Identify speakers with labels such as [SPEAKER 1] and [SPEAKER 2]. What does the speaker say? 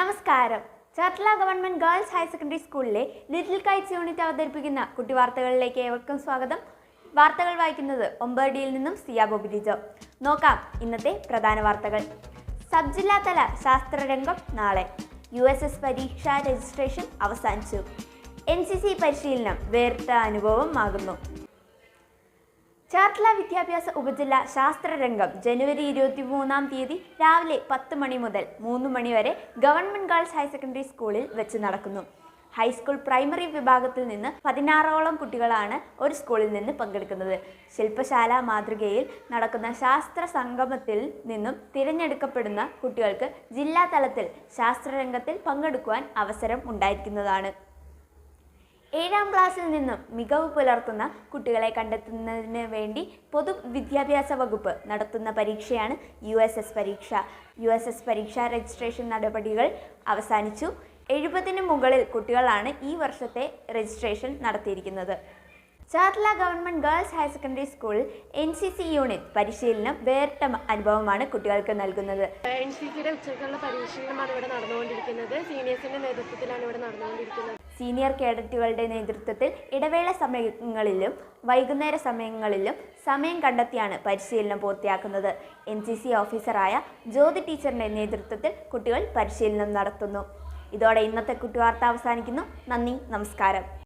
[SPEAKER 1] നമസ്കാരം. Cherthala government girls higher secondary സ്കൂളിലെ little kites unit അവതരിപ്പിക്കുന്ന കുട്ടി വാർത്തകളിലേക്ക് ഏവർക്കും സ്വാഗതം. വാർത്തകൾ വായിക്കുന്നത് ഒമ്പത് നിന്നും സിയാ ബോബിലിജോ നോക്കാം ഇന്നത്തെ പ്രധാന വാർത്തകൾ. സബ് ജില്ലാതല ശാസ്ത്രരംഗം നാളെ. യു എസ് എസ് പരീക്ഷാ രജിസ്ട്രേഷൻ അവസാനിച്ചു. എൻ സി സി പരിശീലനം വേറിട്ട അനുഭവമാകുന്നു. ചാർത്തല വിദ്യാഭ്യാസ ഉപജില്ല ശാസ്ത്രരംഗം ജനുവരി ഇരുപത്തി മൂന്നാം തീയതി രാവിലെ പത്ത് മണി മുതൽ മൂന്ന് മണി വരെ ഗവൺമെന്റ് ഗേൾസ് ഹയർ സെക്കൻഡറി സ്കൂളിൽ വെച്ച് നടക്കുന്നു. ഹൈസ്കൂൾ പ്രൈമറി വിഭാഗത്തിൽ നിന്ന് പതിനാറോളം കുട്ടികളാണ് ഒരു സ്കൂളിൽ നിന്ന് പങ്കെടുക്കുന്നത്. ശില്പശാല മാതൃകയിൽ നടക്കുന്ന ശാസ്ത്ര സംഗമത്തിൽ നിന്നും തിരഞ്ഞെടുക്കപ്പെടുന്ന കുട്ടികൾക്ക് ജില്ലാ തലത്തിൽ ശാസ്ത്രരംഗത്തിൽ പങ്കെടുക്കുവാൻ അവസരം ഉണ്ടായിരിക്കുന്നതാണ്. ഏഴാം ക്ലാസ്സിൽ നിന്നും മികവ് പുലർത്തുന്ന കുട്ടികളെ കണ്ടെത്തുന്നതിന് വേണ്ടി പൊതു വിദ്യാഭ്യാസ വകുപ്പ് നടത്തുന്ന പരീക്ഷയാണ് യു എസ് എസ് പരീക്ഷ. യു എസ് എസ് പരീക്ഷാ രജിസ്ട്രേഷൻ നടപടികൾ അവസാനിച്ചു. എഴുപതിന് മുകളിൽ കുട്ടികളാണ് ഈ വർഷത്തെ രജിസ്ട്രേഷൻ നടത്തിയിരിക്കുന്നത്. Charla government girls higher secondary school N C C unit പരിശീലനം വേറിട്ട അനുഭവമാണ് കുട്ടികൾക്ക് നൽകുന്നത്.
[SPEAKER 2] എൻ സി സിയുടെ ഉച്ചയ്ക്കുള്ള പരിശീലനമാണ് ഇവിടെ നടന്നുകൊണ്ടിരിക്കുന്നത്. സീനിയേഴ്സിന്റെ നേതൃത്വത്തിലാണ് ഇവിടെ നടന്നുകൊണ്ടിരിക്കുന്നത്.
[SPEAKER 1] സീനിയർ കേഡറ്റുകളുടെ നേതൃത്വത്തിൽ ഇടവേള സമയങ്ങളിലും വൈകുന്നേര സമയങ്ങളിലും സമയം കണ്ടെത്തിയാണ് പരിശീലനം പൂർത്തിയാക്കുന്നത്. എൻ സി സി ഓഫീസറായ ജ്യോതി ടീച്ചറിന്റെ നേതൃത്വത്തിൽ കുട്ടികൾ പരിശീലനം നടത്തുന്നു. ഇതോടെ ഇന്നത്തെ കുട്ടിവാർത്ത അവസാനിക്കുന്നു. നന്ദി നമസ്കാരം.